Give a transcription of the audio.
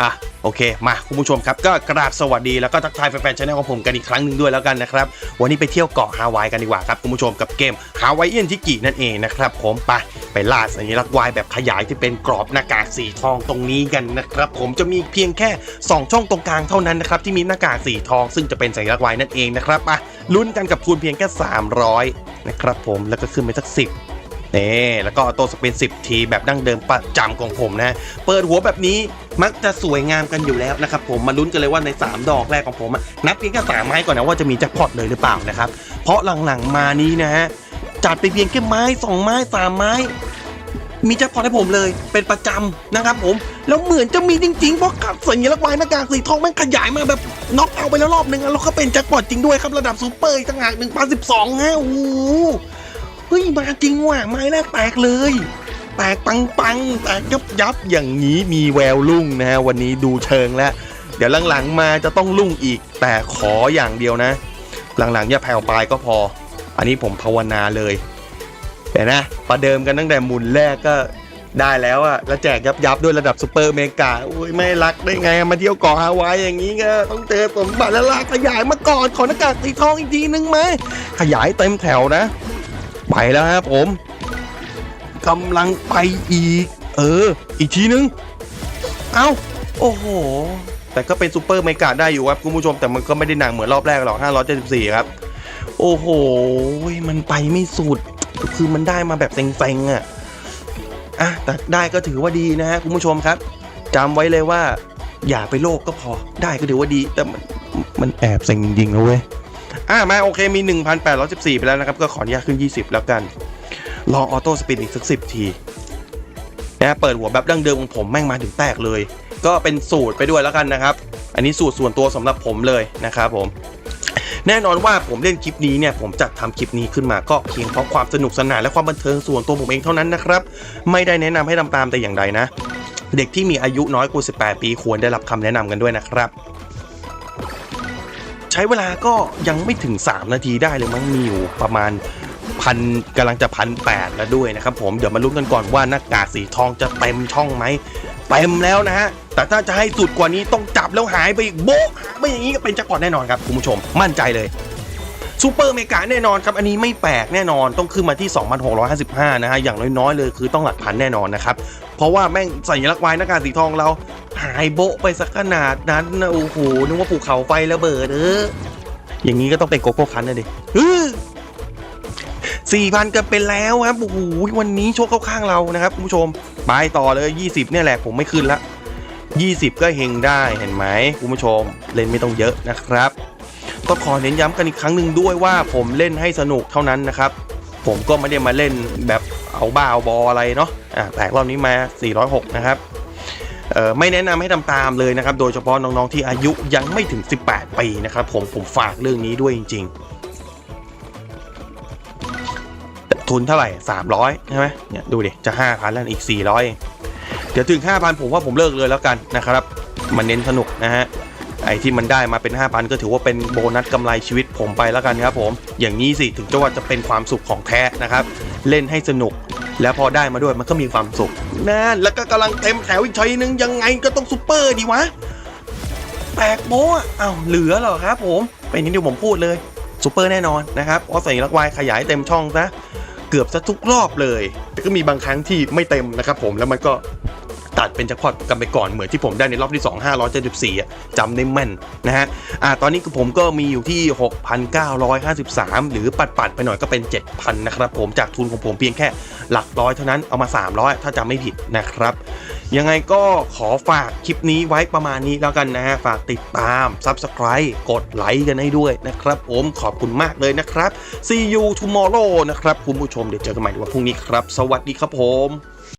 อะโอเค มาคุณผู้ชมครับก็กราบสวัสดีแล้วก็ทักทายแฟนๆชาแนลของผมกันอีกครั้งหนึ่งด้วยแล้วกันนะครับวันนี้ไปเที่ยวเกาะฮาวายกันดีกว่าครับคุณผู้ชมกับเกมฮาวายเอียนทิกินั่นเองนะครับผมไปไปล่าสัญลักษณ์วายแบบขยายที่เป็นกรอบหน้ากากสีทองตรงนี้กันนะครับผมจะมีเพียงแค่ 2 ช่องตรงกลางเท่านั้นนะครับที่มีหน้ากากสีทอง ซึ่งจะเป็นสัญลักษณ์วายนั่นเองนะครับอะลุ้นกันกับทุนเพียงแค่ 300นะครับผมแล้วก็ขึ้นไปสัก10 นี่แล้วก็ออโต้สปิน10 ทีแบบดั้งเดิมประจำของผมนะ เปิดหัวแบบนี้มักจะสวยงามกันอยู่แล้วนะครับผมมาลุ้นกันเลยว่าใน 3 ดอกแรกของผมนับเพียงแค่สามไม้ก่อนนะว่าจะมีแจ็คพอตเลยหรือเปล่านะครับ เพราะหลังๆมานี้นะฮะจัดไปเพียงแค่ไม้2ไม้3ไม้ มีแจ็คพอตให้ผมเลยเป็นประจำนะครับผมแล้วเหมือนจะมีจริงๆเพราะกับสัญลักษณ์วายหน้ากากสีทองมันขยายมาแบบน็อกเอาไปแล้วรอบนึงแล้วก็เป็นแจ็คพอตจริงด้วยครับระดับซูเปอร์อีกต่างหาก1012ฮะโอ้ เฮ้ยมาจริงว่ะไม้แรกแตกเลย แตกปังปังๆแตกยับยับอย่างนี้มีแววลุ่งนะฮะวันนี้ดูเชิงแล้ว เดี๋ยวหลังๆมาจะต้องลุ่งอีก แต่ขออย่างเดียวนะ หลังๆอย่าแผ่วปลายก็พอ อันนี้ผมภาวนาเลย แต่นะประเดิมกันตั้งแต่หมุนแรกก็ได้แล้วอะแล้วแจกยับยับด้วยระดับซูเปอร์เมกาอุ้ยไม่รักได้ไงมาเที่ยวเกาะฮาวายอย่างนี้ก็ต้องเจอสมบัติแล้วลาขยายมาก่อนขอหน้ากากสีทองอีกทีนึงไหมขยายเต็มแถวนะ ไปแล้วครับผมกำลังไปอีก เออ อีกทีนึง เอ้า โอ้โห แต่ก็เป็นซูเปอร์เมกาได้อยู่ครับคุณผู้ชมแต่มันก็ไม่ได้หนักเหมือนรอบแรกหรอก 574 ครับ โอ้โห มันไปไม่สุด คือมันได้มาแบบเซ็งๆอะอะแต่ได้ก็ถือว่าดีนะฮะคุณผู้ชมครับจำไว้เลยว่า อย่าไปโลกก็พอ ได้ก็ถือว่าดีแต่มันมันแอบเซ็งจริงๆนะเว้ย อ่ามาโอเคมี 1,814 ไปแล้วนะครับ ก็ขออนุญาตขึ้น 20 แล้วกัน ลองออโต้สปินอีกสัก 10 ทีนะเปิดหัวแบบดั้งเดิมของผมแม่งมาถึงแตกเลย ก็เป็นสูตรไปด้วยแล้วกันนะครับ อันนี้สูตรส่วนตัวสำหรับผมเลยนะครับผม แน่นอนว่าผมเล่นคลิปนี้เนี่ยผมจัดทำคลิปนี้ขึ้นมาก็เพียงเพราะความสนุกสนานและความบันเทิงส่วนตัวผมเองเท่านั้นนะครับ ไม่ได้แนะนำให้ทำตามแต่อย่างใดนะ เด็กที่มีอายุน้อยกว่า 18 ปีควรได้รับคำแนะนำกันด้วยนะครับ ช้เวลาก็ยังไม่ถึง 3 นาทีได้เลยมั้งมีอยู่ประมาณพันกำลังจะพันแปดแล้วด้วยนะครับผมเดี๋ยวมาลุ้นกันก่อนว่าหน้ากากสีทองจะเต็มช่องไหมเต็มแล้วนะฮะแต่ถ้าจะให้สุดกว่านี้ต้องจับแล้วหายไปอีกโบ๊ะไม่อย่างนี้ก็เป็นจ็คพอตแน่นอนครับคุณผู้ชมมั่นใจเลย ซูเปอร์เมกาแน่นอนครับ อันนี้ไม่แปลกแน่นอนต้องขึ้นมาที่ 2,655 นะฮะ อย่างน้อยๆ เลยคือต้องหลักพันแน่นอนนะครับ เพราะว่าแม่งสัญลักษณ์วายหน้ากากสีทองเราหายโบะไปสักขนาดนั้นนะโอ้โหนึกว่าภูเขาไฟระเบิดเอออย่างนี้ก็ต้องเป็นโกโก้คันนะดิสี่พันกันเป็นแล้วครับโอ้โหวันนี้โชคเข้าข้างเรานะครับคุณผู้ชมไปต่อเลย 20 เนี่ยแหละผมไม่ขึ้นละ 20 ก็เฮงได้เห็นไหมคุณผู้ชม เล่นไม่ต้องเยอะนะครับ ก็ขอเน้นย้ำกันอีกครั้งหนึ่งด้วยว่าผมเล่นให้สนุกเท่านั้นนะครับ ผมก็ไม่ได้มาเล่นแบบเอาบ้าเอาบออะไรเนาะอะแต่รอบนี้มา 406 นะครับไม่แนะนำให้ทำตามเลยนะครับ โดยเฉพาะน้องๆที่อายุยังไม่ถึง 18 ปีนะครับ ผมผมฝากเรื่องนี้ด้วยจริง ๆ ทุนเท่าไหร่ 300 ใช่ไหมเนี่ยดูดิ จะ 5,000 แล้วอีก 400เองเดี๋ยวถึง 5,000 ผมว่าผมเลิกเลยแล้วกันนะครับ มันเน้นสนุกนะฮะ ไอ้ที่มันได้มาเป็น 5,000 ก็ถือว่าเป็นโบนัสกำไรชีวิตผมไปแล้วกันครับผม อย่างนี้สิถึงจะว่าจะเป็นความสุขของแท้นะครับ เล่นให้สนุก แล้วพอได้มาด้วยมันก็มีความสุขนั่นแล้วก็กำลังเต็มแถวอีกช้อยนึงยังไงก็ต้องซูเปอร์ดีวะแปลกโบ้อะอ้าวเหลือเหรอครับผม เป็นอย่างที่ผมพูดเลยซูเปอร์แน่นอนนะครับเพราะสัญลักวายขยายเต็มช่องซะเกือบซะทุกรอบเลย แต่ก็มีบางครั้งที่ไม่เต็มนะครับผมแล้วมันก็ ตัดเป็นแจ็คพอตกันไปก่อนเหมือนที่ผมได้ในรอบที่ 2 574อะจำได้แม่นนะฮะอ่าตอนนี้ผมก็มีอยู่ที่ 6,953 หรือปัดปัดๆไปหน่อยก็เป็น 7,000 นะครับผมจากทุนของผมเพียงแค่หลักร้อยเท่านั้นเอามา 300 ถ้าจำไม่ผิดนะครับ ยังไงก็ขอฝากคลิปนี้ไว้ประมาณนี้แล้วกันนะฮะ ฝากติดตาม Subscribe กดไลค์กันให้ด้วยนะครับผมขอบคุณมากเลยนะครับ See you tomorrow นะครับ คุณผู้ชมเดี๋ยวเจอกันใหม่ในวันพรุ่งนี้ครับ สวัสดีครับผม